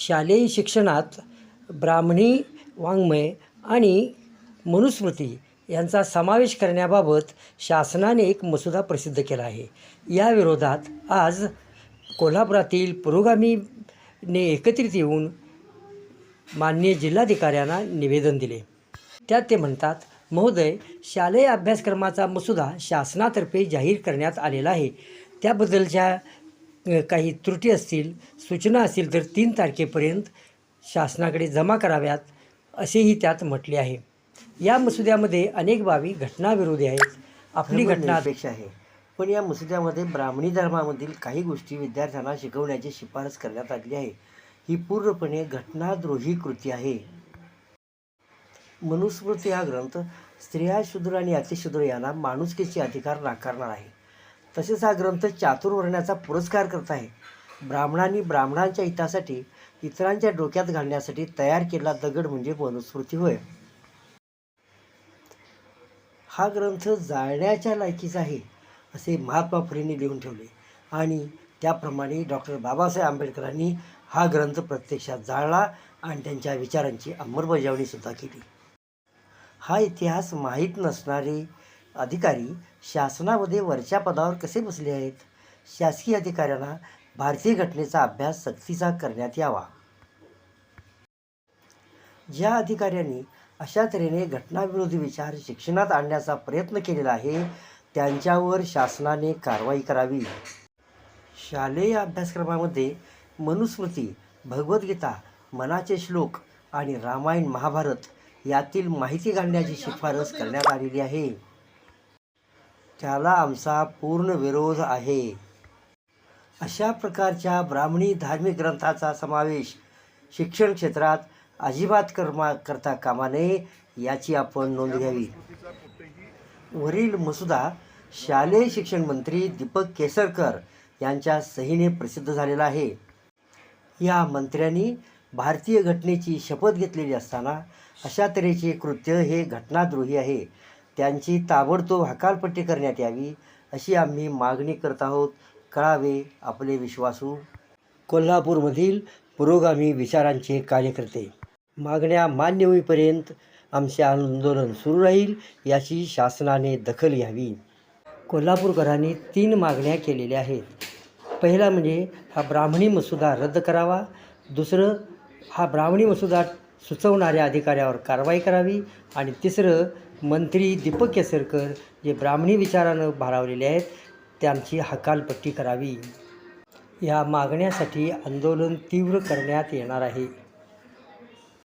शालेय शिक्षणात ब्राह्मणी वाङ्मय आणि मनुस्मृती यांचा समावेश करण्याबाबत शासनाने एक मसुदा प्रसिद्ध केला आहे. या विरोधात आज कोल्हापुरातील पुरोगामीने एकत्रित येऊन माननीय जिल्हाधिकाऱ्यांना निवेदन दिले. त्यात ते म्हणतात महोदय शालेय अभ्यासक्रमाचा मसुदा शासनातर्फे जाहीर करण्यात आलेला आहे. त्याबद्दलच्या काही त्रुटी असतील सूचना असतील तर तीन तारखेपर्यंत शासनाकडे जमा कराव्यात असेही त्यात म्हटले आहे. या मसुद्यामध्ये अनेक बाबी घटनाविरोधी आहेत. आपली घटना अपेक्षा आहे. पण या मसुद्यामध्ये ब्राह्मणी धर्मामधील काही गोष्टी विद्यार्थ्यांना शिकवण्याची शिफारस करण्यात आली आहे. ही पूर्णपणे घटनाद्रोही कृती आहे. मनुस्मृती हा ग्रंथ स्त्रिया शूद्र आणि अतिशूद्र यांना माणुसकीचे अधिकार नाकारणार आहे. तसेच हा ग्रंथ चातुर्वर्ण्याचा पुरस्कार करत आहे. ब्राह्मणांनी ब्राह्मणांच्या हितासाठी इतरांच्या डोक्यात घालण्यासाठी तयार केलेला दगड म्हणजे वनस्मृती होय. हा ग्रंथ जाळण्याच्या लायकीचा आहे असे महात्मा फुलेंनी लिहून ठेवले. आणि त्याप्रमाणे डॉक्टर बाबासाहेब आंबेडकरांनी हा ग्रंथ प्रत्यक्षात जाळला आणि त्यांच्या विचारांची अंमलबजावणीसुद्धा केली. हा इतिहास माहीत नसणारे अधिकारी शासनामध्ये वरच्या पदावर कसे बसले आहेत? शासकीय अधिकाऱ्यांना भारतीय घटनेचा अभ्यास सक्तीचा करण्यात यावा. ज्या अधिकाऱ्यांनी अशा तऱ्हेने घटनाविरोधी विचार शिक्षणात आणण्याचा प्रयत्न केलेला आहे त्यांच्यावर शासनाने कारवाई करावी. शालेय अभ्यासक्रमामध्ये मनुस्मृती भगवद्गीता मनाचे श्लोक आणि रामायण महाभारत यातील माहिती घालण्याची शिफारस करण्यात आलेली आहे. त्याला आमचा पूर्ण विरोध आहे. अशा प्रकारच्या ब्राह्मणी धार्मिक ग्रंथाचा समावेश शिक्षण क्षेत्रात अजिबात कर्मा करता कामा नये याची आपण नोंद घ्यावी. वरील मसुदा शालेय शिक्षण मंत्री दीपक केसरकर यांच्या सहीने प्रसिद्ध झालेला आहे. या मंत्र्यांनी भारतीय घटनेची शपथ घेतलेली असताना अशा तऱ्हेचे कृत्य हे घटनाद्रोही आहे. त्यांची ताबडतोब हकालपट्टी करण्यात यावी अशी आम्ही मागणी करत आहोत. कळावे आपले विश्वासू. कोल्हापूरमधील पुरोगामी विचारांचे कार्यकर्ते मागण्या मान्य होईपर्यंत आमचे आंदोलन सुरू राहील याची शासनाने दखल घ्यावी. कोल्हापूरकरांनी तीन मागण्या केलेल्या आहेत. पहिला म्हणजे हा ब्राह्मणी मसुदा रद्द करावा. दुसरं हा ब्राह्मणी मसुदा सुचवणाऱ्या अधिकाऱ्यावर कारवाई करावी. आणि तिसरं मंत्री दीपक केसरकर जे ब्राह्मणी विचारानं भारावलेले आहेत त्यांची हकालपट्टी करावी. या मागण्यासाठी आंदोलन तीव्र करण्यात येणार आहे.